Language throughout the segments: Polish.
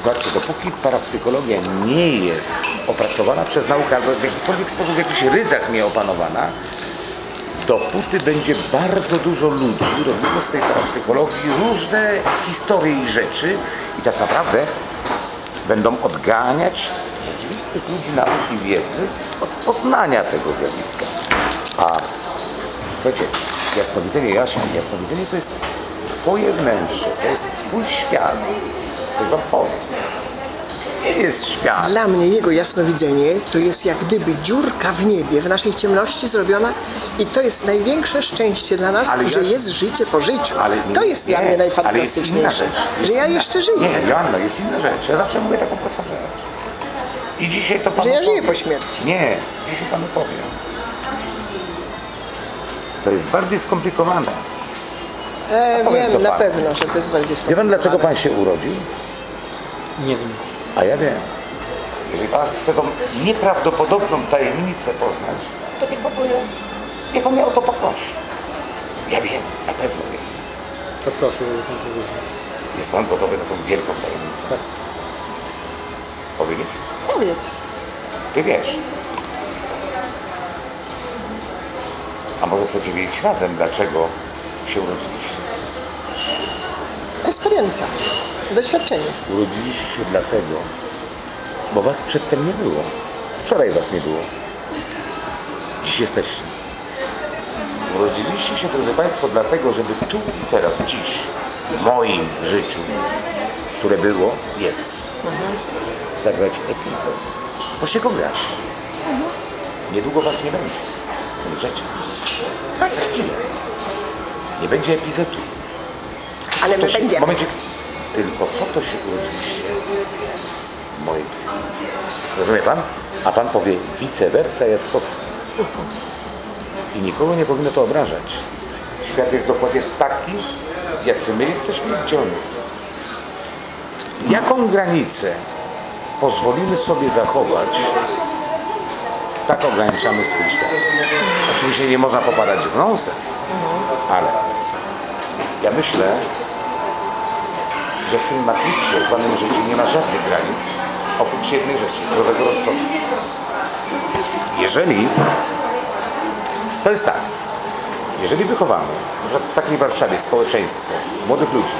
zobaczcie, dopóki parapsychologia nie jest opracowana przez naukę albo w jakikolwiek sposób w jakichś ryzach nie opanowana, dopóty będzie bardzo dużo ludzi robiło z tej parapsychologii różne historie i rzeczy i tak naprawdę będą odganiać rzeczywistych ludzi nauki wiedzy od poznania tego zjawiska. A słuchajcie, jasnowidzenie, Jasia, jasnowidzenie to jest twoje wnętrze, to jest twój świat. Coś wam powiem. Nie jest świat. Dla mnie jego jasnowidzenie to jest jak gdyby dziurka w niebie, w naszej ciemności zrobiona i to jest największe szczęście dla nas, Ale że ja- jest życie po życiu. Ale to jest nie, dla mnie najfantastyczniejsze, że ja inna- jeszcze żyję, Nie, Joanna, jest inna rzecz. Ja zawsze mówię taką prostą rzecz. I dzisiaj to panu że ja żyję powiem. po śmierci. Nie, dzisiaj panu powiem. To jest bardziej skomplikowane. E, wiem na panu. pewno, że to jest bardziej Wie pan, skomplikowane. dlaczego pan się urodził? Nie wiem. A ja wiem. Jeżeli pan chce tą nieprawdopodobną tajemnicę poznać, to niech pan powie, niech pan mnie o to poprosi. Ja wiem, na pewno wiem. To proszę, żeby pan powiedział. Jest pan gotowy na tą wielką tajemnicę? Tak. Powiedzieć? Powiedz. Ty wiesz. A może chcecie wiedzieć razem, dlaczego się urodziliście? Eksperiencja. Doświadczenie. Urodziliście się dlatego, bo was przedtem nie było. Wczoraj was nie było. Dziś jesteście. Urodziliście się, drodzy Państwo, dlatego, żeby tu i teraz, dziś, w moim życiu, które było, jest, zagrać epizod. Właśnie go grać. Niedługo was nie będzie. Umrzecie. Tak, za chwilę. Nie będzie epizodu. Ale my się- będziemy. Momencik. Tylko po to się urodziliście w mojej psychice. Rozumie pan? A pan powie vice versa Jackowski. I nikogo nie powinno to obrażać. Świat jest dokładnie taki, jacy my jesteśmy gdzie. Jaką granicę pozwolimy sobie zachować, tak ograniczamy swój świat. Oczywiście nie można popadać w nonsens, ale ja myślę, że w tym matriksie zwanym życie nie ma żadnych granic, oprócz jednej rzeczy, zdrowego rozsądku. Jeżeli, to jest tak, jeżeli wychowamy, w takiej Warszawie społeczeństwo młodych ludzi,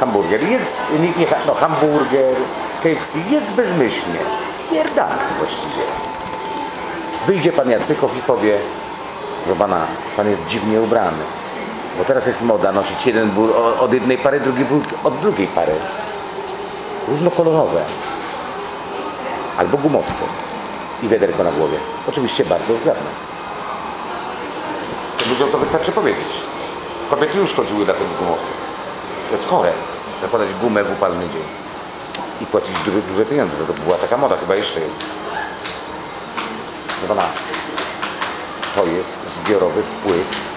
hamburger, jedz, nie, nie, no, hamburger, KFC, jedz bezmyślnie, pierdalny właściwie. Wyjdzie pan Jacykow i powie, że pana, pan jest dziwnie ubrany. Bo teraz jest moda nosić jeden o- od jednej pary, drugi but od drugiej pary. Różnokolorowe. Albo gumowce. I wiaderko na głowie. Oczywiście bardzo zgrabne. To ludziom to wystarczy powiedzieć. Kobiety już chodziły na tym gumowcu. To jest chore. Zakładać gumę w upalny dzień. I płacić du- duże pieniądze za to. Była taka moda, chyba jeszcze jest. Proszę pana, to jest zbiorowy wpływ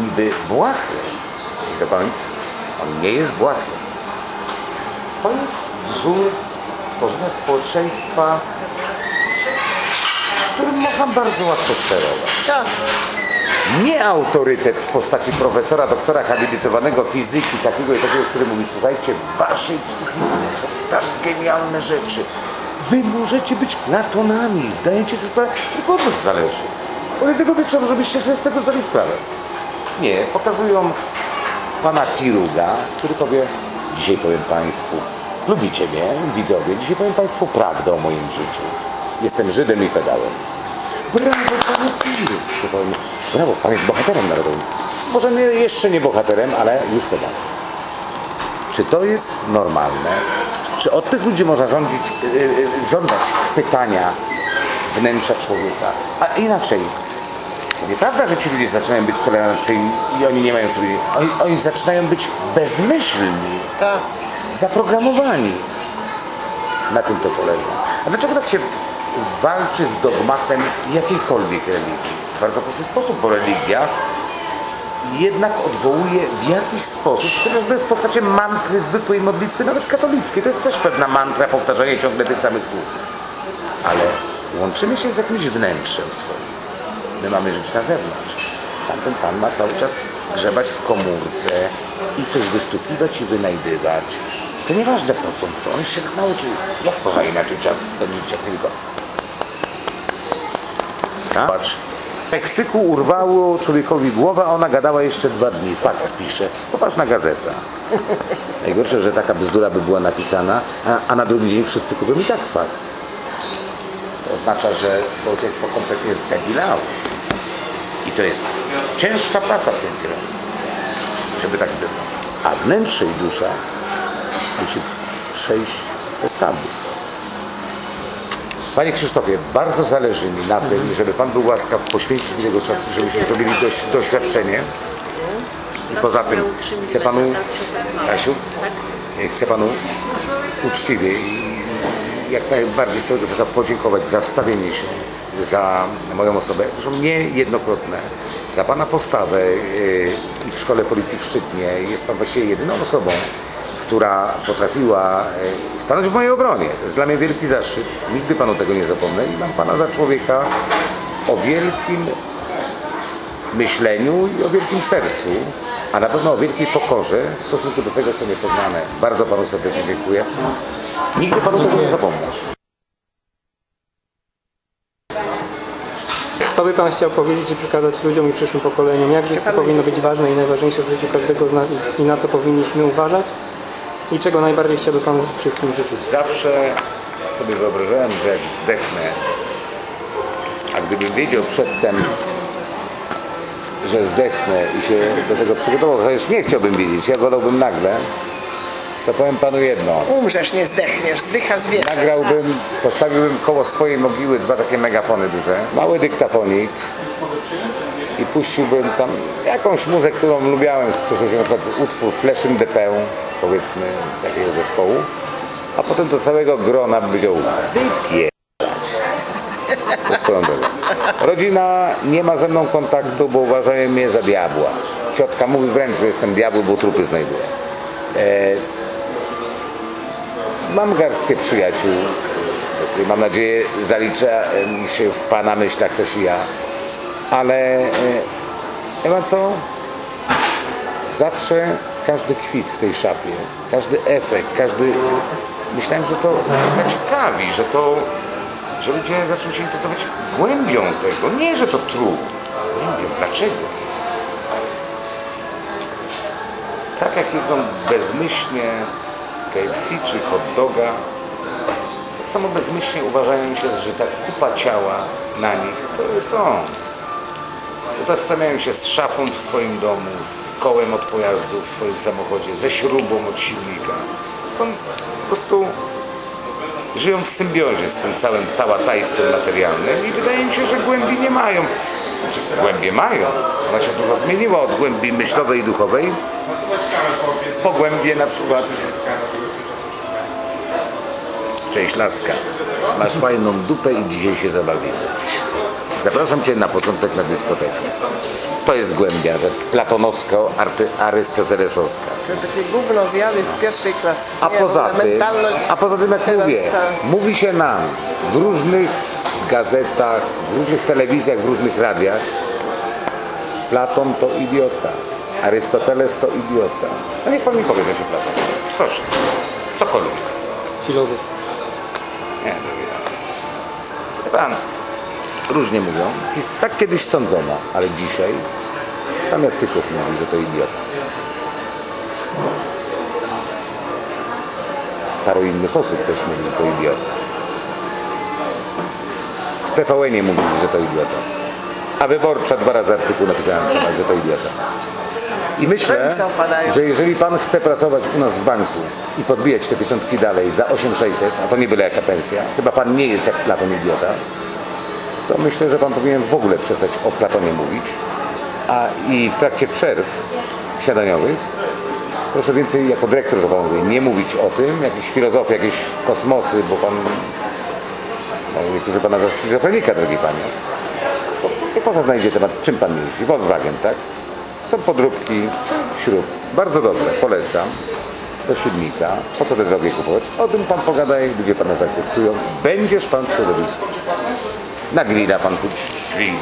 niby błahy. Do końca. On nie jest błahy. To jest wzór tworzenia społeczeństwa, którym można bardzo łatwo sterować. Tak. Nie autorytet w postaci profesora, doktora habilitowanego fizyki, takiego i takiego, który mówi, słuchajcie, w waszej psychice są tak genialne rzeczy. Wy możecie być platonami, zdajecie sobie sprawę, tylko od was zależy. Od jednego wieczoru, żebyście sobie z tego zdali sprawę. Nie, pokazują pana Piruga, który powie, dzisiaj powiem Państwu, lubicie mnie, widzowie, dzisiaj powiem Państwu prawdę o moim życiu. Jestem Żydem i pedałem. Brawo, panie powiem, brawo, pan jest bohaterem narodowym. Może nie, jeszcze nie bohaterem, ale już pedałem. Czy to jest normalne? Czy od tych ludzi można rządzić, yy, yy, żądać pytania wnętrza człowieka? A inaczej, nieprawda, że ci ludzie zaczynają być tolerancyjni i oni nie mają sobie... Oni, oni zaczynają być bezmyślni, Tak. zaprogramowani. Na tym to polega. A dlaczego tak się walczy z dogmatem jakiejkolwiek religii? W bardzo prosty sposób, bo religia jednak odwołuje w jakiś sposób, chociażby w postaci mantry zwykłej modlitwy, nawet katolickiej. To jest też pewna mantra, powtarzanie ciągle tych samych słów. Ale łączymy się z jakimś wnętrzem swoim. My mamy żyć na zewnątrz. Tamten pan ma cały czas grzebać w komórce i coś wystukiwać i wynajdywać. To nieważne po co, to on już się nauczył. Jak można inaczej czas spędzić, jak tylko. Tak? Patrz. Meksyku urwało człowiekowi głowę, a ona gadała jeszcze dwa dni. Fakt pisze. Poważna gazeta. Najgorsze, że taka bzdura by była napisana, a, a na drugi dzień wszyscy kupią i tak fakt. To oznacza, że społeczeństwo kompletnie zdebilało. I to jest ciężka praca w tym kierunku, żeby tak było. A wnętrze i dusza musi przejść etapy. Panie Krzysztofie, bardzo zależy mi na tym, żeby Pan był łaskaw poświęcić mi tego czasu, żebyśmy zrobili doś, doświadczenie. I poza tym chcę Panu, Kasiu, chcę Panu uczciwie i jak najbardziej z całego serca podziękować za wstawienie się, za moją osobę, zresztą niejednokrotne, za Pana postawę yy, i w Szkole Policji w Szczytnie. Jest Pan właściwie jedyną osobą, która potrafiła yy, stanąć w mojej obronie. To jest dla mnie wielki zaszczyt. Nigdy Panu tego nie zapomnę i mam Pana za człowieka o wielkim myśleniu i o wielkim sercu, a na pewno o wielkiej pokorze w stosunku do tego, co niepoznane. Bardzo Panu serdecznie dziękuję. Nigdy Panu tego nie zapomnę. Co by Pan chciał powiedzieć i przekazać ludziom i przyszłym pokoleniom? Jak życie powinno być ważne i najważniejsze w życiu każdego z nas i- na co powinniśmy uważać? I czego najbardziej chciałby Pan wszystkim życzyć? Zawsze sobie wyobrażałem, że jak zdechnę, a gdybym wiedział przedtem, że zdechnę i się do tego przygotował, chociaż nie chciałbym wiedzieć, ja wolałbym nagle, to powiem Panu jedno. Umrzesz, nie zdechniesz, zdycha zwierzę. Nagrałbym, postawiłbym koło swojej mogiły dwa takie megafony duże, mały dyktafonik i puściłbym tam jakąś muzykę, którą lubiałem z przeszłości, na przykład utwór Flesh in the powiedzmy, takiego zespołu, a potem do całego grona wypie... Swoją drogą. Rodzina nie ma ze mną kontaktu, bo uważają mnie za diabła. Ciotka mówi wręcz, że jestem diabły, bo trupy znajduję. Mam garstkę przyjaciół, mam nadzieję zalicza e, mi się w Pana myślach też i ja. Ale e, wie Pan co? Zawsze każdy kwit w tej szafie, każdy efekt, każdy... Myślałem, że to zaciekawi, że to... że ludzie zaczną się interesować głębią tego. Nie, że to trup. Głębią. Dlaczego? Tak jak jedzą bezmyślnie KFC czy hot doga, tak samo bezmyślnie uważają się, że ta kupa ciała na nich to są. Utożsamiają się z szafą w swoim domu, z kołem od pojazdu w swoim samochodzie, ze śrubą od silnika. Są po prostu żyją w symbiozie z tym całym tałatajstwem materialnym i wydaje mi się, że głębi nie mają. Znaczy, głębie mają. Ona się trochę zmieniła od głębi myślowej i duchowej po głębie na przykład Cześć Laska. Masz fajną dupę i dzisiaj się zabawimy. Zapraszam Cię na początek na dyskotekę. To jest głębia, że platonowsko-arystotelesowska. To takie gówno zjady w pierwszej klasy. A Nie, poza tym, mentalność a poza tym jak teraz mówię, ta- mówi się nam w różnych gazetach, w różnych telewizjach, w różnych radiach, Platon to idiota, Arystoteles to idiota. No niech Pan mi powie, że się Platon. Proszę, cokolwiek. Filozof. Pan, różnie mówią. Tak kiedyś sądzono, ale dzisiaj sam Jacyków mówi, że to idiota. Paru innych osób też mówi, że to idiota. W TVN-ie mówili, że to idiota. A Wyborcza dwa razy artykuł napisałem że to idiota. I myślę, że jeżeli pan chce pracować u nas w banku i podbijać te pieczątki dalej za 8600, a to nie byle jaka pensja, chyba pan nie jest jak Platon idiota, to myślę, że pan powinien w ogóle przestać o Platonie mówić, a i w trakcie przerw śniadaniowych proszę więcej jako dyrektor, że pan mówi, nie mówić o tym, jakieś filozofie, jakieś kosmosy, bo pan, no, niektórzy pana za schizofrenika, drogi panie. I po co znajdzie temat, czym pan jeździ? Volkswagen, tak? Są podróbki śrub. Bardzo dobre, polecam. Do silnika. Po co te drogie kupować? O tym pan pogadaj, ludzie pana zaakceptują. Będziesz pan w środowisku. Na grilla pan pójdź. Grill.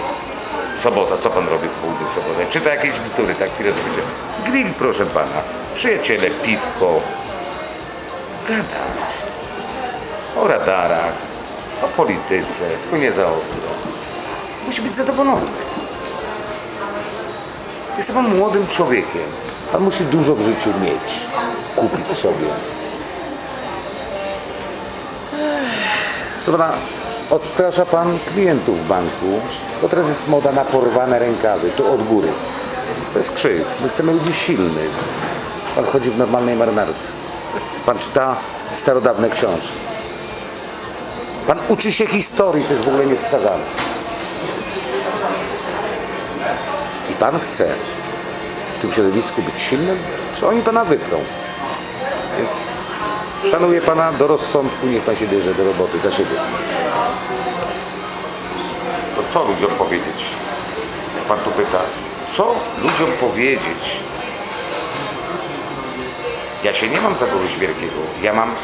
Sobota, co pan robi w południu sobotę? Czyta jakieś bzdury, tak filozoficznie. Grill, proszę pana. Przyjaciele, piwko. pogadać. O radarach, o polityce, tylko nie za ostro. Musi być zadowolony. Jest pan młodym człowiekiem. Pan musi dużo w życiu mieć. Kupić sobie. Dobra, odstrasza pan klientów banku, bo teraz jest moda na porwane rękawy, tu od góry. To jest krzyk. My chcemy ludzi silnych. Pan chodzi w normalnej marynarce. Pan czyta starodawne książki. Pan uczy się historii, co jest w ogóle niewskazane. Pan chce w tym środowisku być silnym, czy oni pana wyprą? Więc szanuję pana do rozsądku, niech pan się bierze do roboty za siebie. To co ludziom powiedzieć? Pan tu pyta, co ludziom powiedzieć? Ja się nie mam za kogoś wielkiego. Ja mam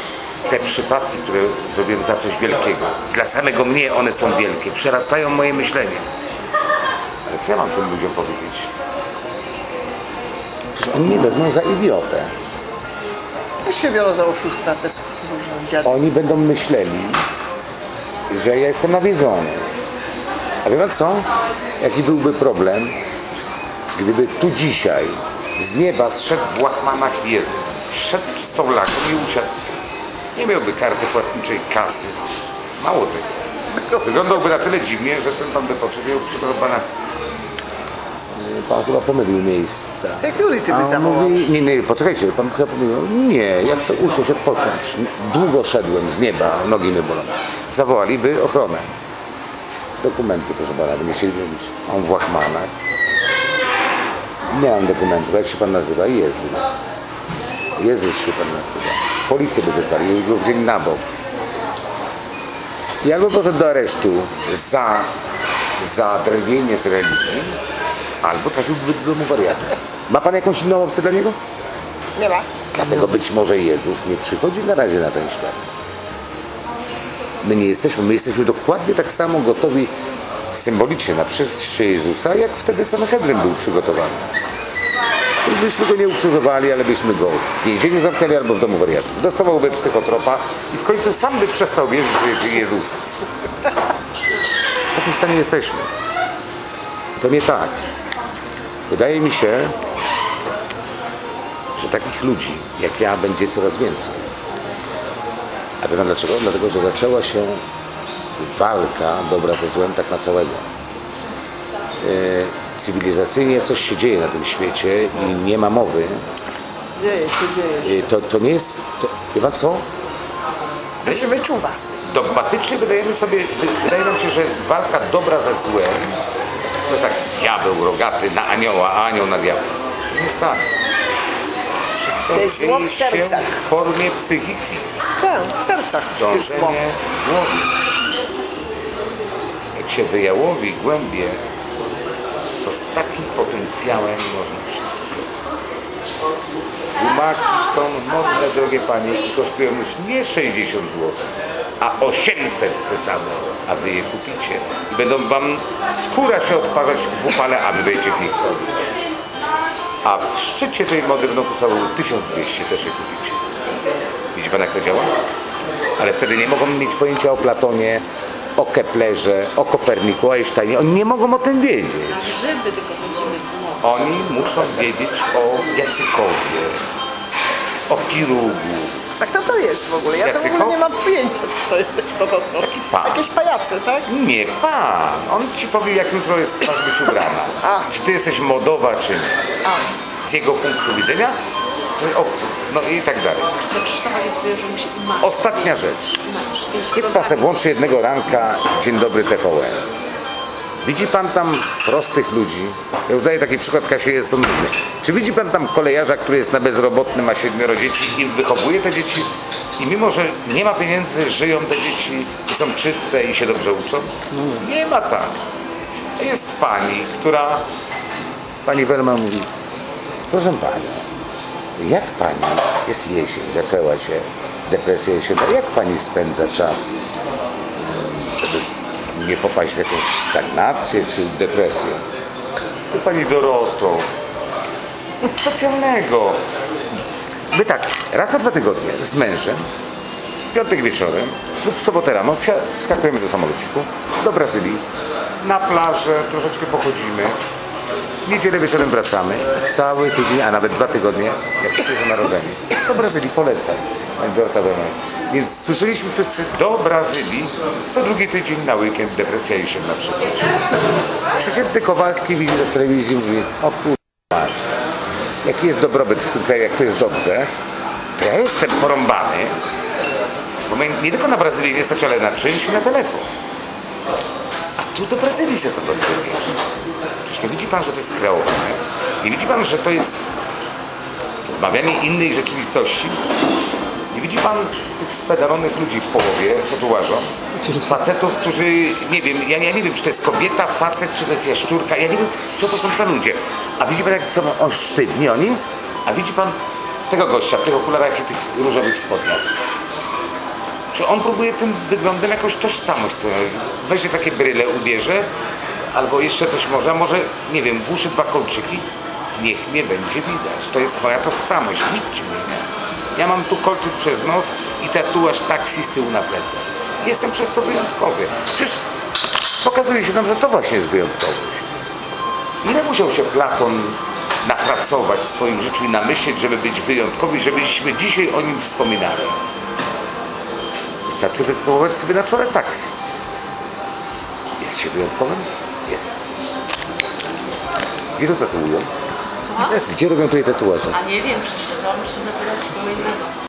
te przypadki, które zrobiłem za coś wielkiego. Dla samego mnie one są wielkie. Przerastają moje myślenie. Co ja mam tym ludziom powiedzieć? Przecież oni mnie wezmą za idiotę. To się biorą za oszusta te różne dziady. Oni będą myśleli, że ja jestem nawiedzony. A wie pan co? Jaki byłby problem, gdyby tu dzisiaj z nieba zszedł w łachmanach Jezus, wszedł z tą laką i usiadł. Nie miałby karty płatniczej kasy. Mało tego. Wyglądałby na tyle dziwnie, że ten pan by potrzebował, pana, Pan chyba pomylił miejsce. Security by zawołał. mówi, nie, nie, poczekajcie, pan chyba pomylił. Nie, ja chcę usiąść, odpocząć. Długo szedłem z nieba, nogi mnie bolą. Zawołaliby ochronę. Dokumenty, proszę pana, by nie chcieli. On w łachmanach. Nie mam dokumentów. Jak się pan nazywa? Jezus. Jezus się pan nazywa. Policję by wezwali, już go wzięli na bok. Ja go poszedł do aresztu za, za drwienie z religii, albo trafiłby do domu wariatów. Ma pan jakąś inną opcję dla niego? Nie ma. Dlatego być może Jezus nie przychodzi na razie na ten świat. My nie jesteśmy, my jesteśmy dokładnie tak samo gotowi symbolicznie na przyjście Jezusa, jak wtedy Sanhedrin był przygotowany. Byśmy go nie ukrzyżowali, ale byśmy go w więzieniu zamknęli albo w domu wariatów. Dostawałby psychotropa i w końcu sam by przestał wierzyć w Jezusa. W takim stanie jesteśmy. To nie tak. Wydaje mi się, że takich ludzi jak ja będzie coraz więcej. A wie pan dlaczego? Dlatego, że zaczęła się walka dobra ze złem tak na całego. E, Cywilizacyjnie coś się dzieje na tym świecie i nie ma mowy. Dzieje się, dzieje się. E, To, to nie jest... To, wie pan co? To się wyczuwa. dogmatycznie wydajemy sobie, wy- wydaje nam się, że walka dobra ze złem to jest tak diabeł rogaty na anioła, a anioł na diabła. Nie jest tak. Wszystko To jest zło w dzieje się sercach. w formie psychiki. Tak, w sercach jest zło. Dążenie głowy. Jak się wyjałowi głębie, to z takim potencjałem można wszystko. Gumaki są modne, drogie panie, i kosztują już nie 60 zł, a 800 te same, a wy je kupicie. Będą wam skóra się odparzać w upale, a wy będziecie w nich chodzić. A w szczycie tej mody będą kosztowały 1200, też je kupicie. Widzi pan jak to działa? Ale wtedy nie mogą mieć pojęcia o Platonie, o Keplerze, o Koperniku, o Einsteinie. Oni nie mogą o tym wiedzieć. Grzyby tylko będziemy. Oni muszą wiedzieć o Jacykowie, o Pirugu. A kto to jest w ogóle? Ja to w ogóle nie mam pojęcia, co to, jest, kto to są. pan. Jakieś pajacy, tak? Nie, pan. On ci powie, jak jutro jest masz być ubrana. A. Czy ty jesteś modowa, czy nie. A, Z jego punktu widzenia. O, no i tak dalej. Do Krzysztofa jest tyle, że musi marsz. Ostatnia rzecz. Niech pan sobie włączy jednego ranka Dzień dobry TVN. Widzi pan tam prostych ludzi? Ja już daję taki przykład, Kasie nudny. Czy widzi pan tam kolejarza, który jest na bezrobotnym, ma siedmioro dzieci i wychowuje te dzieci i mimo, że nie ma pieniędzy, żyją te dzieci są czyste i się dobrze uczą? Nie ma tak. Jest pani, która... Pani Welma mówi, proszę pani, jak pani, jest jesień, zaczęła się depresja jesienna, jak pani spędza czas, żeby nie popaść w jakąś stagnację czy depresję? Pani Doroto, nic specjalnego. My tak, raz na dwa tygodnie z mężem, w piątek wieczorem lub w sobotę rano skakujemy do samolociku, do Brazylii, na plażę, troszeczkę pochodzimy, niedzielę wieczorem wracamy, cały tydzień, a nawet dwa tygodnie, jak świeżo narodzenie. Do Brazylii polecam, Dorota. Więc słyszeliśmy wszyscy do Brazylii, co drugi tydzień na weekend się na przykład. Przeciętny Kowalski widzi do telewizji i mówi, o kurwa, jaki jest dobrobyt w tym kraju, jak to jest dobrze, to ja jestem porąbany, bo nie tylko na Brazylię nie stać, ale na czynsz i na telefon. A tu do Brazylii się to dowiesz. Przecież nie widzi pan, że to jest kreowane. Nie widzi pan, że to jest odmawianie innej rzeczywistości. Nie widzi pan tych spedalonych ludzi w połowie, co tu łażą? Facetów, którzy, nie wiem, ja, ja nie wiem, czy to jest kobieta, facet, czy to jest jaszczurka, ja nie wiem, co to są za ludzie. A widzi pan, jak są on sztywni oni? A widzi pan tego gościa w tych okularach i tych różowych spodniach. Czy on próbuje tym wyglądem jakąś tożsamość sobie? Weźmie takie bryle, ubierze, albo jeszcze coś może, może, nie wiem, włóży dwa kolczyki, niech mnie będzie widać. To jest moja tożsamość, widźcie mnie. Ja mam tu kolczyk przez nos i tatuaż taksi z tyłu na plecach. Jestem przez to wyjątkowy. Przecież pokazuje się nam, że to właśnie jest wyjątkowość. Ile musiał się Platon napracować w swoim życiu i namyśleć, żeby być wyjątkowy, żebyśmy dzisiaj o nim wspominali? Wystarczy wytatuować sobie na czole taksi. Jest się wyjątkowym? Jest. Gdzie to tatuują? Gdzie robią tutaj tatuaże? A nie wiem, przyszłam się zapytać kogo innego.